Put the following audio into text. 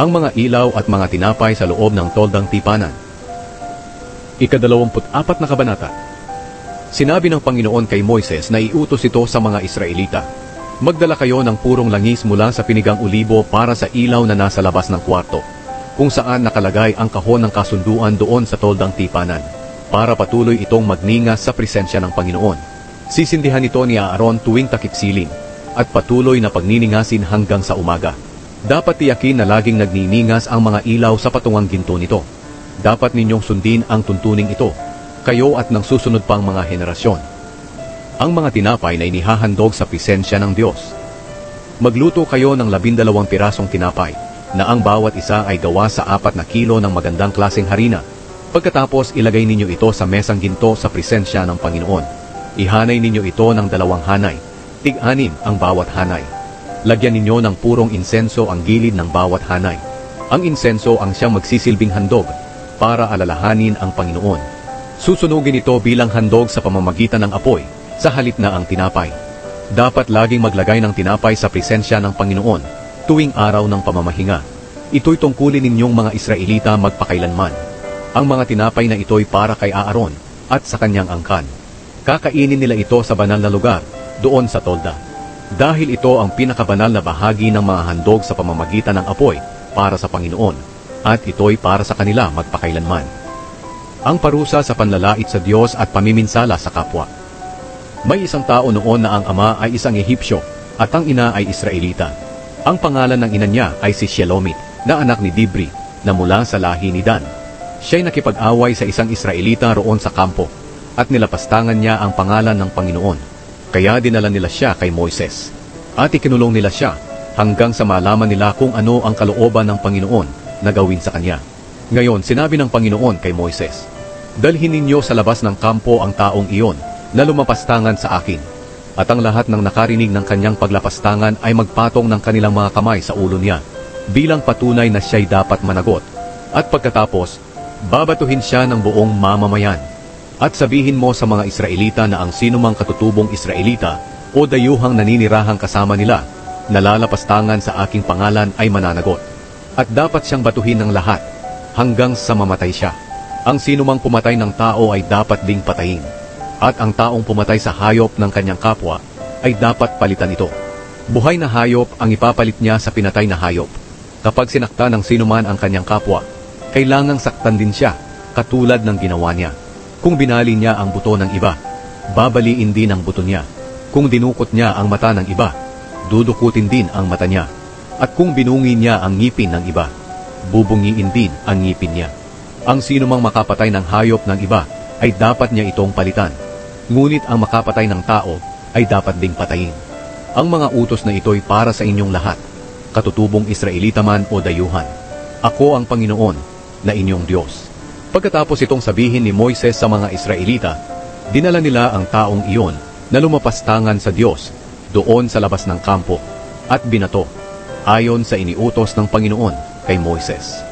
ang mga ilaw at mga tinapay sa loob ng toldang tipanan. Ikadalawamput apat na kabanata. Sinabi ng Panginoon kay Moises na iutos ito sa mga Israelita. Magdala kayo ng purong langis mula sa pinigang ulibo para sa ilaw na nasa labas ng kwarto, kung saan nakalagay ang kahon ng kasunduan doon sa toldang tipanan, para patuloy itong magningas sa presensya ng Panginoon. Sisindihan ito ni Aaron tuwing takip siling, at patuloy na pagniningasin hanggang sa umaga. Dapat tiyakin na laging nagniningas ang mga ilaw sa patungang ginto nito. Dapat ninyong sundin ang tuntuning ito, kayo at ng susunod pang mga henerasyon. Ang mga tinapay na inihahandog sa presensya ng Diyos. Magluto kayo ng labindalawang pirasong tinapay, na ang bawat isa ay gawa sa apat na kilo ng magandang klaseng harina. Pagkatapos ilagay ninyo ito sa mesang ginto sa presensya ng Panginoon. Ihanay ninyo ito ng dalawang hanay, tig-anim ang bawat hanay. Lagyan ninyo ng purong insenso ang gilid ng bawat hanay. Ang insenso ang siyang magsisilbing handog para alalahanin ang Panginoon. Susunugin ito bilang handog sa pamamagitan ng apoy sa halip na ang tinapay. Dapat laging maglagay ng tinapay sa presensya ng Panginoon tuwing araw ng pamamahinga. Ito'y tungkulin ninyong mga Israelita magpakailanman. Ang mga tinapay na ito'y para kay Aaron at sa kanyang angkan. Kakainin nila ito sa banal na lugar, doon sa tolda. Dahil ito ang pinakabanal na bahagi ng mga handog sa pamamagitan ng apoy para sa Panginoon, at ito'y para sa kanila magpakailanman. Ang parusa sa panlalait sa Diyos at pamiminsala sa kapwa. May isang tao noon na ang ama ay isang Ehipsyo at ang ina ay Israelita. Ang pangalan ng ina niya ay si Shelomit, na anak ni Dibri, na mula sa lahi ni Dan. Siya'y nakipag-away sa isang Israelita roon sa kampo, at nilapastangan niya ang pangalan ng Panginoon. Kaya dinala nila siya kay Moises. At ikinulong nila siya hanggang sa malaman nila kung ano ang kalooban ng Panginoon na gawin sa kanya. Ngayon, sinabi ng Panginoon kay Moises, Dalhin ninyo sa labas ng kampo ang taong iyon na lumapastangan sa akin. At ang lahat ng nakarinig ng kanyang paglapastangan ay magpatong ng kanilang mga kamay sa ulo niya, bilang patunay na siya'y dapat managot. At pagkatapos, babatuhin siya ng buong mamamayan. At sabihin mo sa mga Israelita na ang sinumang katutubong Israelita o dayuhang naninirahang kasama nila, nalalapastangan sa aking pangalan ay mananagot. At dapat siyang batuhin ng lahat, hanggang sa mamatay siya. Ang sinumang pumatay ng tao ay dapat ding patayin at ang taong pumatay sa hayop ng kanyang kapwa ay dapat palitan ito. Buhay na hayop ang ipapalit niya sa pinatay na hayop. Kapag sinakta ng sinuman ang kanyang kapwa, kailangang saktan din siya, katulad ng ginawa niya. Kung binali niya ang buto ng iba, babaliin din ang buto niya. Kung dinukot niya ang mata ng iba, dudukutin din ang mata niya. At kung binungi niya ang ngipin ng iba, bubungiin din ang ngipin niya. Ang sinumang makapatay ng hayop ng iba ay dapat niya itong palitan ngunit ang makapatay ng tao ay dapat ding patayin. Ang mga utos na ito'y para sa inyong lahat, katutubong Israelita man o dayuhan. Ako ang Panginoon na inyong Diyos. Pagkatapos itong sabihin ni Moises sa mga Israelita, dinala nila ang taong iyon na lumapastangan sa Diyos doon sa labas ng kampo at binato ayon sa iniutos ng Panginoon kay Moises.